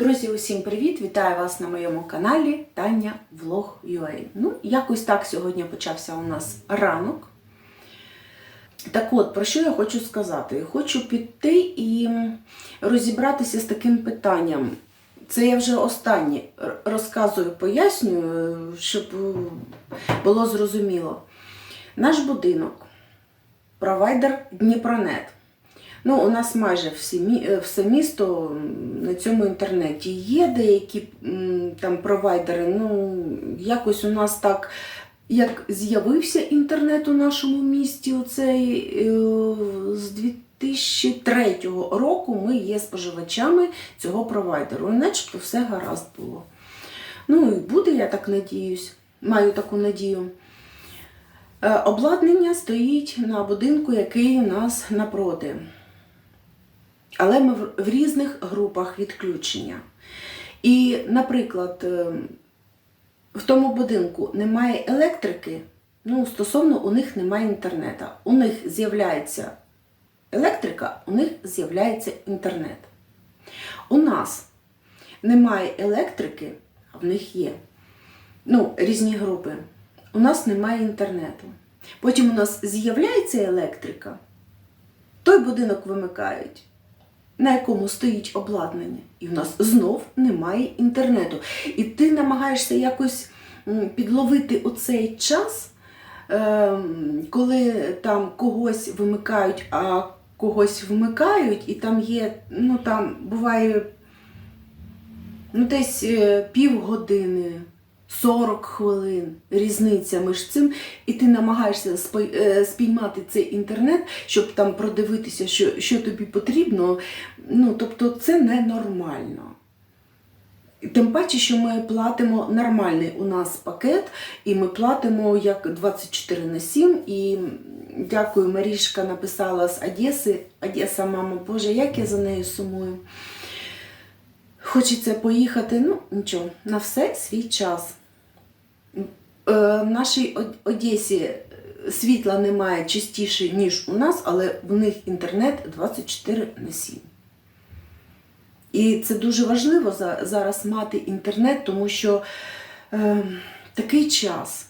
Друзі, усім привіт! Вітаю вас на моєму каналі Таня Влог UA. Ну, якось так сьогодні почався у нас ранок. Так от, про що я хочу сказати? Хочу піти і розібратися з таким питанням. Це я вже останнє розказую, пояснюю, щоб е, було зрозуміло. Наш будинок, провайдер Дніпронет. Ну, у нас майже всі, е, все місто на цьому інтернеті є деякі там провайдери. Ну, якось у нас так, як з'явився інтернет у нашому місті, оцей е, з 2003 року ми є споживачами цього провайдеру. І начебто все гаразд було. Ну і буде, я так надіюсь, маю таку надію. Е, Обладнання стоїть на будинку, який у нас напроти. Але ми в- різних групах відключення. І, наприклад, е, в тому будинку немає електрики, ну, стосовно у них немає інтернету. У них з'являється електрика, у них з'являється інтернет. У нас немає електрики, а в них є. Ну, різні групи. У нас немає інтернету. Потім у нас з'являється електрика, той будинок вимикають, на якому стоїть обладнання, і в нас знов немає інтернету. І ти намагаєшся якось підловити оцей час, ем, коли там когось вимикають, а когось вмикають, і там є, ну там буває ну, десь е, півгодини. 40 хвилин різниця між цим, і ти намагаєшся е, спіймати цей інтернет, щоб там продивитися, що, що тобі потрібно. Ну, тобто це ненормально. Тим паче, що ми платимо нормальний у нас пакет, і ми платимо як 24 на 7. І дякую, Марішка написала з Одеси. Одеса, мама, Боже, як я за нею сумую. Хочеться поїхати, ну нічого, на все свій час. Е, В нашій Одесі е, світла немає частіше, ніж у нас, але в них інтернет 24 на 7. І це дуже важливо зараз мати інтернет, тому що е, такий час.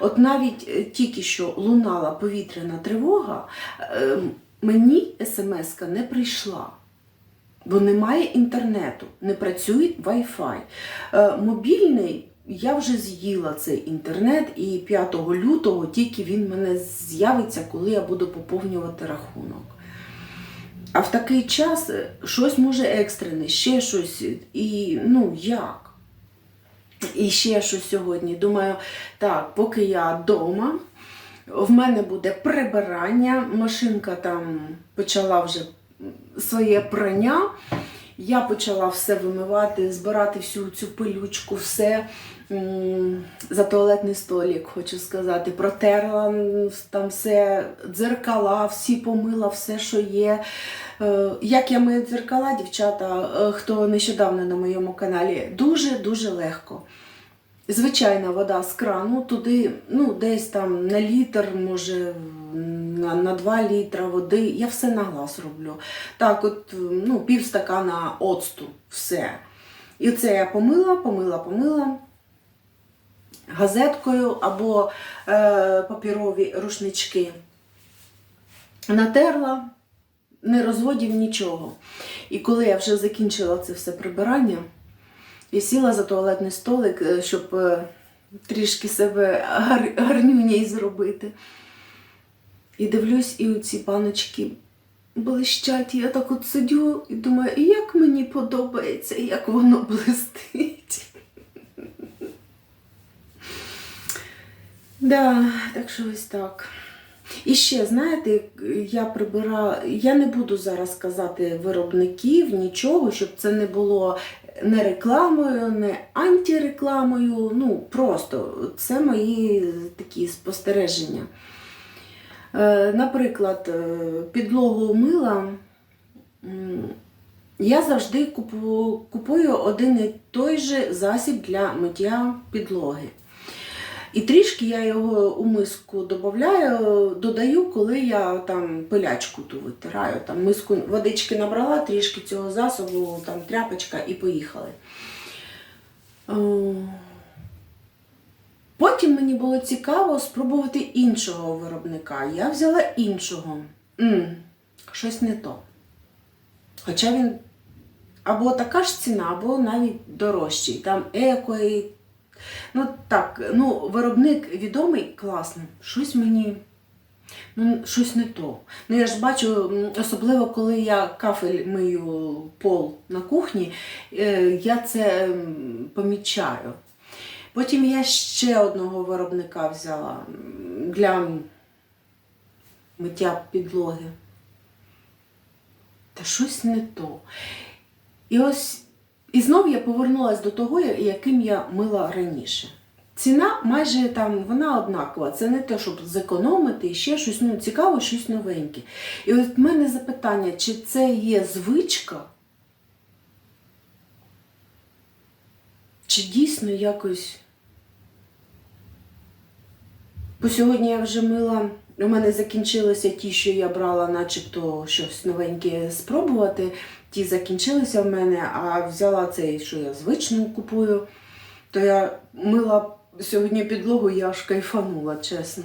От навіть е, тільки що лунала повітряна тривога, е, мені смс не прийшла. Бо немає інтернету, не працює Wi-Fi. Е, мобільний я вже з'їла цей інтернет, і 5 лютого тільки він мене з'явиться, коли я буду поповнювати рахунок. А в такий час е, щось може екстрене, ще щось. І ну як? І ще щось сьогодні. Думаю, так, поки я вдома, в мене буде прибирання, машинка там почала вже своє прання. Я почала все вимивати, збирати всю цю пилючку, все за туалетний столик, хочу сказати. Протерла там все, дзеркала, всі помила, все, що є. Е, Як я мию дзеркала, дівчата, е, хто нещодавно на моєму каналі, дуже-дуже легко. Звичайна вода з крану, туди ну, десь там на літр, може на, на 2 літра води. Я все на глаз роблю. Так, от ну, пів стакана оцту, все. І це я помила, помила, помила газеткою або е, папірові рушнички. Натерла, не розводів нічого. І коли я вже закінчила це все прибирання, і сіла за туалетний столик, е, щоб е, трішки себе гар, гарнюній зробити. І дивлюсь, і ці паночки блищать. І я так от сидю і думаю, і як мені подобається, як воно блистить. Да, так що ось так. І ще, знаєте, я прибирала, я не буду зараз казати виробників, нічого, щоб це не було не рекламою, не антирекламою. Ну, просто це мої такі спостереження. Е, Наприклад, е, підлогу мила. Я завжди купую один і той же засіб для миття підлоги. І трішки я його у миску додаю, додаю, коли я там пилячку ту витираю. Там миску водички набрала, трішки цього засобу, там тряпочка і поїхали. Потім мені було цікаво спробувати іншого виробника. Я взяла іншого. м щось не то. Хоча він або така ж ціна, або навіть дорожчий. Там еко. Ну так, ну, виробник відомий, класний. Щось мені. Ну, щось не то. Ну, я ж бачу, особливо коли я кафель мию пол на кухні, е, я це помічаю. Потім я ще одного виробника взяла для миття підлоги. Та щось не то. І ось і знов я повернулася до того, яким я мила раніше. Ціна майже там вона однакова. Це не те, щоб зекономити і ще щось ну, цікаве, щось новеньке. І от в мене запитання, чи це є звичка, чи дійсно якось. Бо сьогодні я вже мила. У мене закінчилися ті, що я брала, начебто щось новеньке спробувати. Ті закінчилися в мене, а взяла цей, що я звично купую. То я мила сьогодні підлогу, я аж кайфанула, чесно.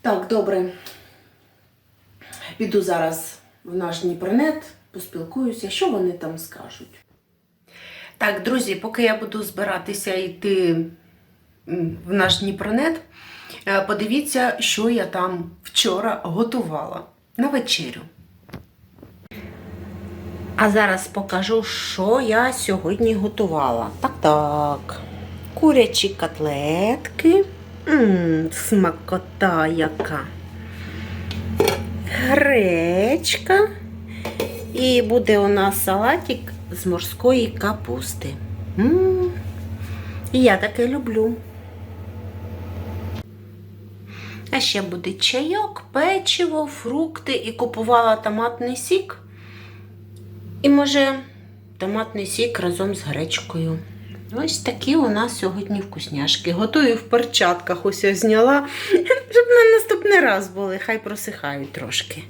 Так, добре. Піду зараз в наш Дніпронет, поспілкуюся, що вони там скажуть. Так, друзі, поки я буду збиратися йти в наш Дніпронет, е, подивіться, що я там вчора готувала на вечерю. А зараз покажу, що я сьогодні готувала. Так, так. Курячі котлетки. Мм, смакота яка. Гречка. І буде у нас салатик з морської капусти. М, І я таке люблю. А ще буде чайок, печиво, фрукти і купувала томатний сік. І може томатний сік разом з гречкою. Ось такі у нас сьогодні вкусняшки. Готую в перчатках. Ось я зняла, щоб на наступний раз були. Хай просихають трошки.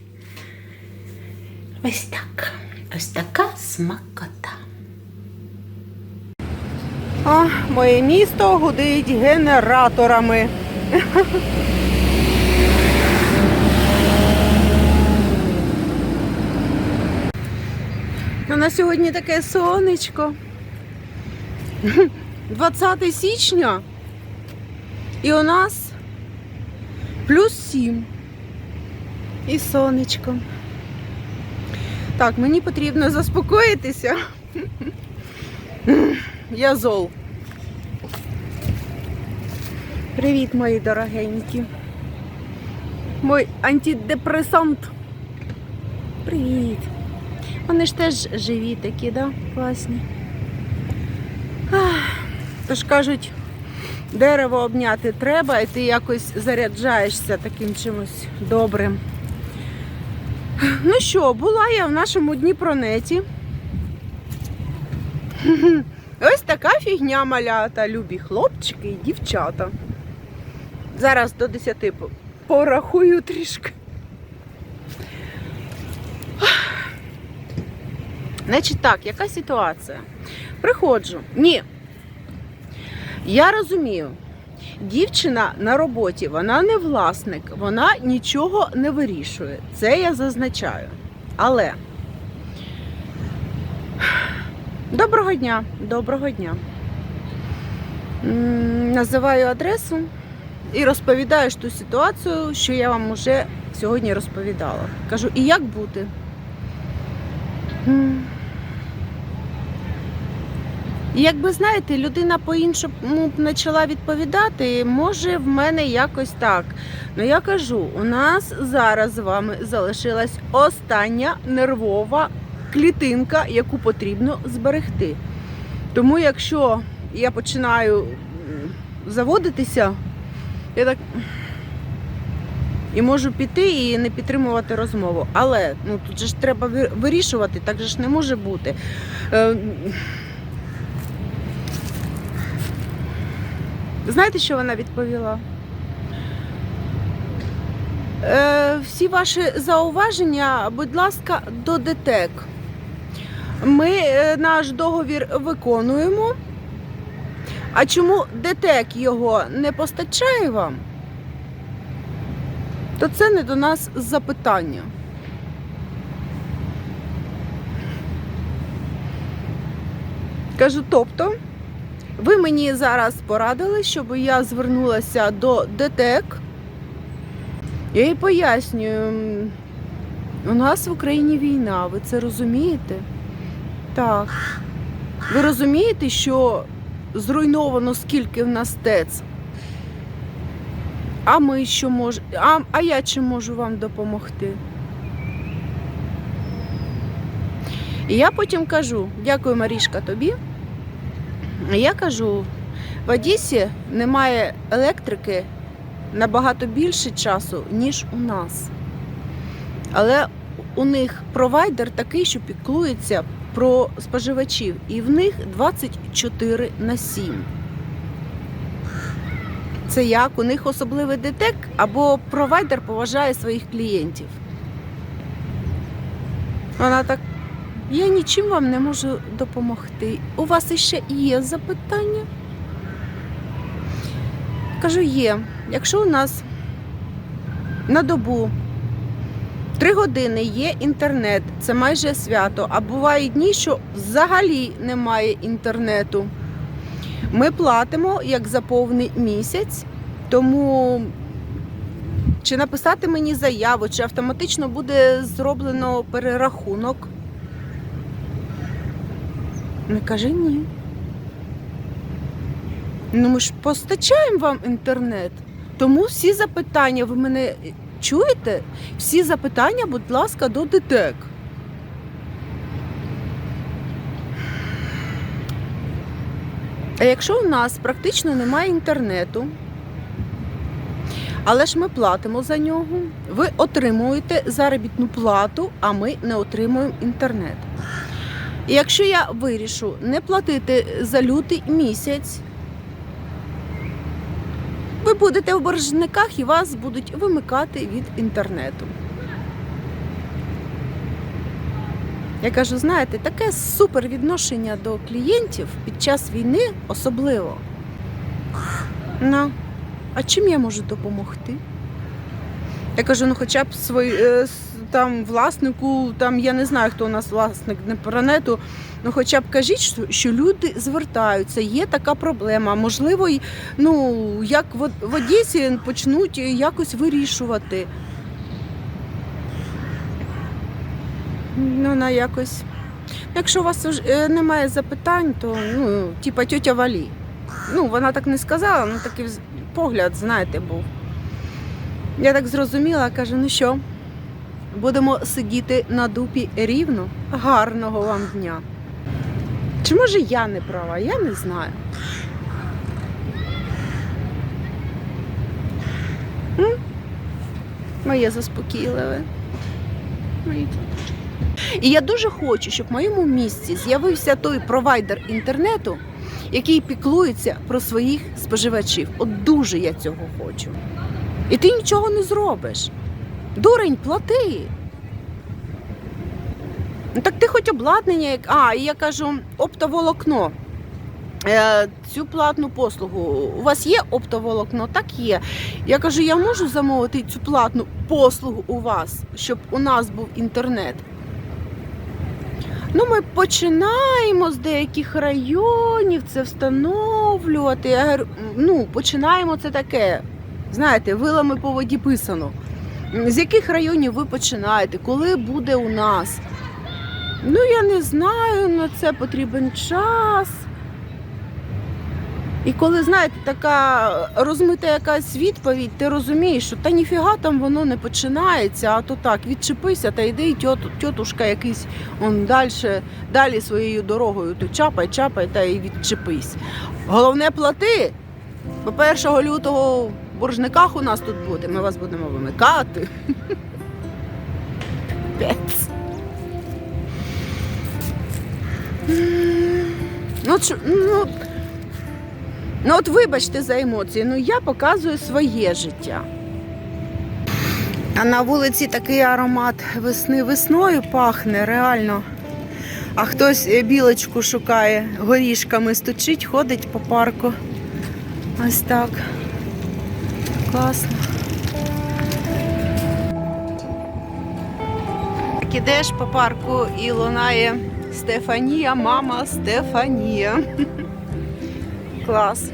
Ось так. Ось така смакота. О, моє місто гудить генераторами. У нас сьогодні таке сонечко. 20 січня. І у нас плюс 7. І сонечко. Так, мені потрібно заспокоїтися. Я зол. Привіт, мої дорогенькі. Мой антидепресант. Привіт. Вони ж теж живі такі, да? Класні. Тож кажуть, дерево обняти треба, і ти якось заряджаєшся таким чимось добрим. Ну що, була я в нашому Дніпронеті. Ось така фігня малята, любі хлопчики і дівчата. Зараз до 10 порахую трішки. Значить так, яка ситуація? Приходжу. Ні. Я розумію, дівчина на роботі, вона не власник, вона нічого не вирішує. Це я зазначаю. Але Доброго дня, доброго дня. Називаю адресу і розповідаю ту ситуацію, що я вам уже сьогодні розповідала. Кажу, і як бути? І Якби знаєте, людина по-іншому б почала відповідати, може в мене якось так. Ну я кажу, у нас зараз з вами залишилась остання нервова клітинка, яку потрібно зберегти. Тому якщо я починаю заводитися, я так і можу піти і не підтримувати розмову. Але ну, тут же ж треба вирішувати, так же ж не може бути. Знаєте, що вона відповіла? Е, всі ваші зауваження, будь ласка, до ДТЕК. Ми е, наш договір виконуємо. А чому ДТЕК його не постачає вам? То це не до нас запитання. Кажу, тобто, ви мені зараз порадили, щоб я звернулася до ДТЕК. Я їй пояснюю, у нас в Україні війна, ви це розумієте? Так. Ви розумієте, що зруйновано скільки в нас ТЕЦ? А ми що мож... а, а я чим можу вам допомогти? І я потім кажу: дякую, Марішка, тобі. Я кажу, в Одесі немає електрики набагато більше часу, ніж у нас. Але у них провайдер такий, що піклується про споживачів, і в них 24 на 7. Це як? У них особливий детек або провайдер поважає своїх клієнтів. Вона так. Я нічим вам не можу допомогти. У вас іще є запитання? Кажу, є. Якщо у нас на добу три години є інтернет, це майже свято, а бувають дні, що взагалі немає інтернету. Ми платимо як за повний місяць, тому чи написати мені заяву, чи автоматично буде зроблено перерахунок. Не каже ні. Ну ми ж постачаємо вам інтернет. Тому всі запитання, ви мене чуєте? Всі запитання, будь ласка, до ДТЕК. А якщо у нас практично немає інтернету, але ж ми платимо за нього, ви отримуєте заробітну плату, а ми не отримуємо інтернет. І якщо я вирішу не платити за лютий місяць, ви будете в боржниках і вас будуть вимикати від інтернету. Я кажу, знаєте, таке супер відношення до клієнтів під час війни особливо. Ну, а чим я можу допомогти? Я кажу, ну хоча б свій, е, там власнику, там я не знаю, хто у нас власник непронету, ну хоча б кажіть, що, люди звертаються, є така проблема. Можливо, ну, як в, Од- в Одесі почнуть якось вирішувати. Ну, вона якось. Якщо у вас е, немає запитань, то ну, типа тьотя Валі. Ну, вона так не сказала, ну такий погляд, знаєте, був. Я так зрозуміла, каже, ну що, будемо сидіти на дупі рівно. Гарного вам дня. Чи може я не права? Я не знаю. Моє заспокійливе. І я дуже хочу, щоб в моєму місті з'явився той провайдер інтернету, який піклується про своїх споживачів. От дуже я цього хочу. І ти нічого не зробиш. Дурень, плати. Ну так ти хоч обладнання, як. А, і я кажу, оптоволокно. Е, цю платну послугу. У вас є оптоволокно? Так є. Я кажу, я можу замовити цю платну послугу у вас, щоб у нас був інтернет. Ну, ми починаємо з деяких районів це встановлювати. Я ну, починаємо це таке. Знаєте, вилами по воді писано. З яких районів ви починаєте? Коли буде у нас? Ну, я не знаю, на це потрібен час. І коли, знаєте, така розмита якась відповідь, ти розумієш, що та ніфіга там воно не починається, а то так, відчепися та йди, і тьот, тьотушка якийсь он далі, далі своєю дорогою, то чапай, чапай та й відчепись. Головне плати. Бо 1 лютого боржниках у нас тут буде, ми вас будемо вимикати. Пець. Ну, ну, Ну от вибачте за емоції, ну я показую своє життя. А на вулиці такий аромат весни весною пахне, реально. А хтось е, білочку шукає, горішками стучить, ходить по парку. Ось так. Класно. Так ідеш по парку і лунає Стефанія, мама Стефанія. Клас.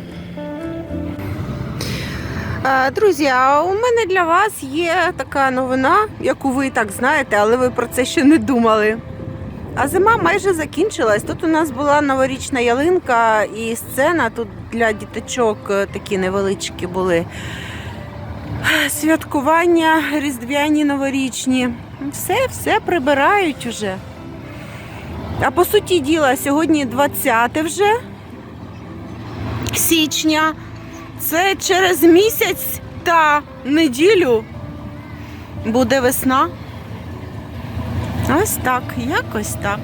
Друзі, а у мене для вас є така новина, яку ви і так знаєте, але ви про це ще не думали. А зима майже закінчилась. Тут у нас була новорічна ялинка і сцена тут для діточок е, такі невеличкі були. Святкування різдвяні новорічні. Все, все прибирають уже. А по суті діла, сьогодні 20 вже січня. Це через місяць та неділю буде весна. Ось так, якось так.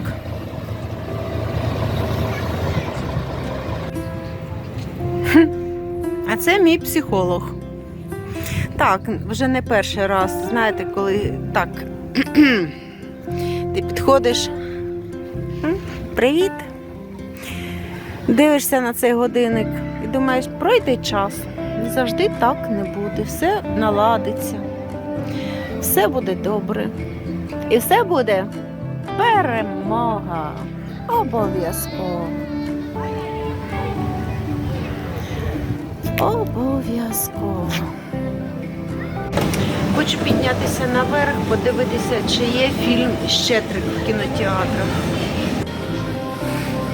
А це мій психолог. Так, вже не перший раз. Знаєте, коли так ти підходиш. Привіт. Дивишся на цей годинник і думаєш, пройде час. Завжди так не буде. Все наладиться. Все буде добре. І все буде перемога. Обов'язково. Обов'язково. Хочу піднятися наверх, подивитися, чи є фільм Щедрик в кінотеатрах.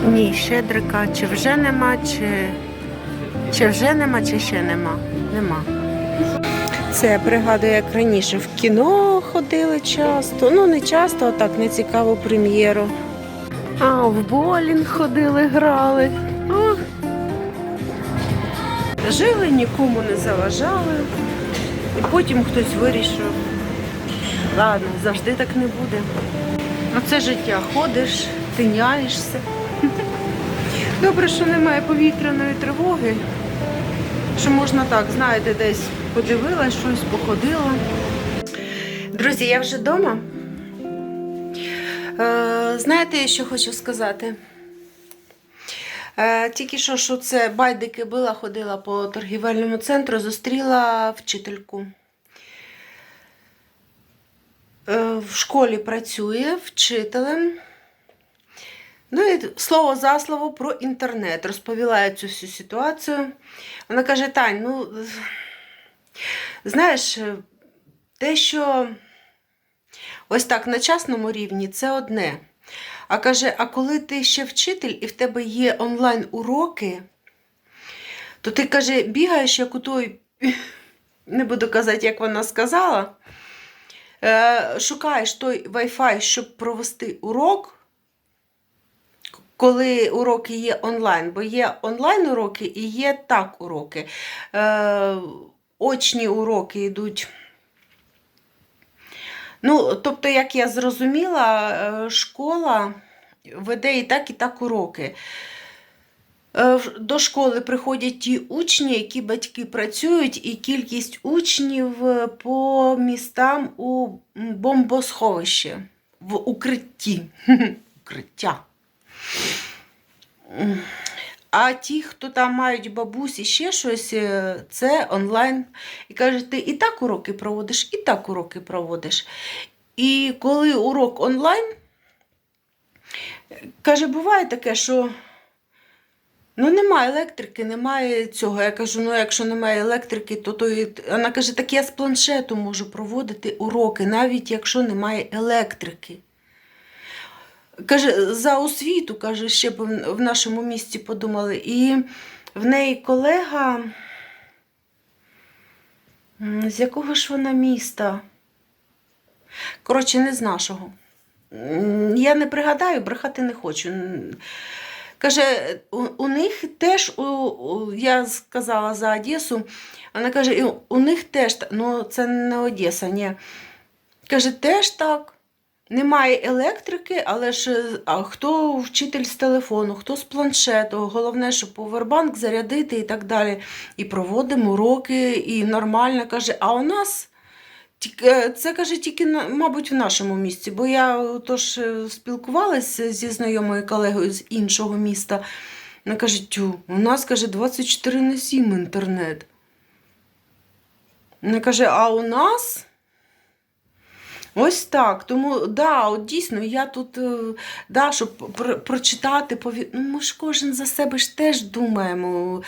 Ні, Щедрика, чи вже нема, чи, чи вже нема, чи ще нема. Нема. Це я пригадую, як раніше в кіно ходили часто. Ну, не часто, а так не цікаву прем'єру. А, в болінг ходили, грали. О. Жили, нікому не заважали. І потім хтось вирішив. Ладно, завжди так не буде. Оце життя ходиш, тиняєшся. Добре, що немає повітряної тривоги. Що можна так, знаєте, десь подивилась щось, походила. Друзі, я вже вдома. Е, знаєте, що хочу сказати? Е, тільки що, що це байдики била, ходила по торгівельному центру, зустріла вчительку. Е, в школі працює вчителем. Ну і слово за слово про інтернет. Розповіла я цю всю ситуацію. Вона каже: Тань, ну знаєш, те, що ось так на частному рівні, це одне. А каже: а коли ти ще вчитель і в тебе є онлайн-уроки, то ти каже, бігаєш, як у той, не буду казати, як вона сказала, е, шукаєш той Wi-Fi, щоб провести урок коли уроки є онлайн, бо є онлайн-уроки і є так уроки. Е, очні уроки йдуть. Ну, тобто, як я зрозуміла, е, школа веде і так, і так уроки. Е, До школи приходять ті учні, які батьки працюють, і кількість учнів е, по містам у бомбосховищі, в укритті. Укриття. А ті, хто там мають бабусі, ще щось, е, це онлайн. І каже, ти і так уроки проводиш, і так уроки проводиш. І коли урок онлайн, каже, буває таке, що ну, немає електрики, немає цього. Я кажу, ну якщо немає електрики, то, то вона каже, так я з планшету можу проводити уроки, навіть якщо немає електрики. Каже, за освіту, каже, ще б в нашому місті подумали. І в неї колега, з якого ж вона міста? Коротше, не з нашого. Я не пригадаю, брехати не хочу. Каже, у, у них теж, у, у, я сказала за Одесу, вона каже, у, у них теж, ну це не Одеса, ні. Каже, теж так. Немає електрики, але ж е, а хто вчитель з телефону, хто з планшету. Головне, щоб повербанк зарядити і так далі. І проводимо уроки, і нормально каже, а у нас. е, Це каже тільки, мабуть, в нашому місті, бо я тож спілкувалася зі знайомою колегою з іншого міста. Вона каже, тю, у нас каже 24 на 7 інтернет. Вона каже, а у нас ось так. Тому да, от дійсно, я тут, е, да, щоб прочитати, пові... ну, ми ж кожен за себе ж теж думаємо,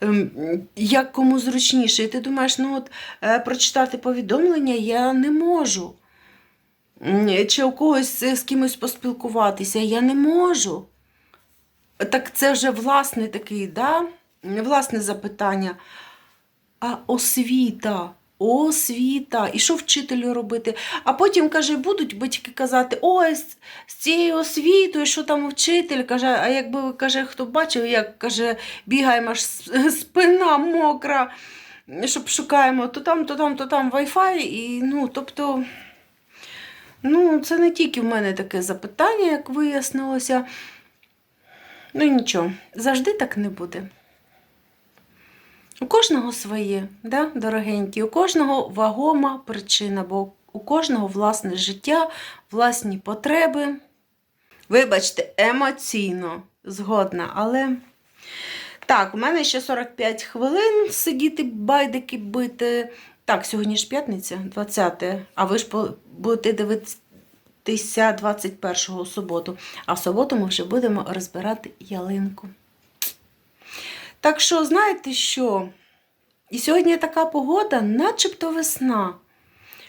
ем, як кому зручніше. І ти думаєш, ну от е, прочитати повідомлення я не можу. Чи у когось е, з кимось поспілкуватися, я не можу. Так це вже власне такий, да? власне запитання. А освіта, освіта. І що вчителю робити? А потім, каже, будуть батьки казати, з, з цією освітою, що там вчитель, каже, а якби каже, хто бачив, як каже, бігаємо аж спина мокра, щоб шукаємо то там, то там, то там Wi-Fi. І, ну, тобто, ну, це не тільки в мене таке запитання, як вияснилося. Ну нічого, завжди так не буде. У кожного своє, да, дорогенькі, у кожного вагома причина, бо у кожного власне життя, власні потреби. Вибачте, емоційно згодна, але. Так, у мене ще 45 хвилин сидіти, байдики бити. Так, сьогодні ж п'ятниця, 20, а ви ж будете дивитися 21 суботу. А в суботу ми вже будемо розбирати ялинку. Так що, знаєте що? І сьогодні така погода, начебто весна.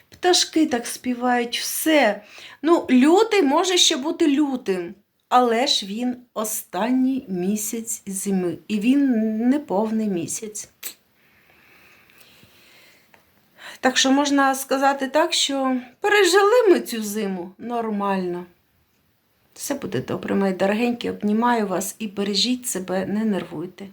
Пташки так співають, все. Ну, лютий може ще бути лютим, але ж він останній місяць зими. І він не повний місяць. Так що можна сказати так, що пережили ми цю зиму нормально. Все буде добре, мої дорогенькі, обнімаю вас і бережіть себе, не нервуйте.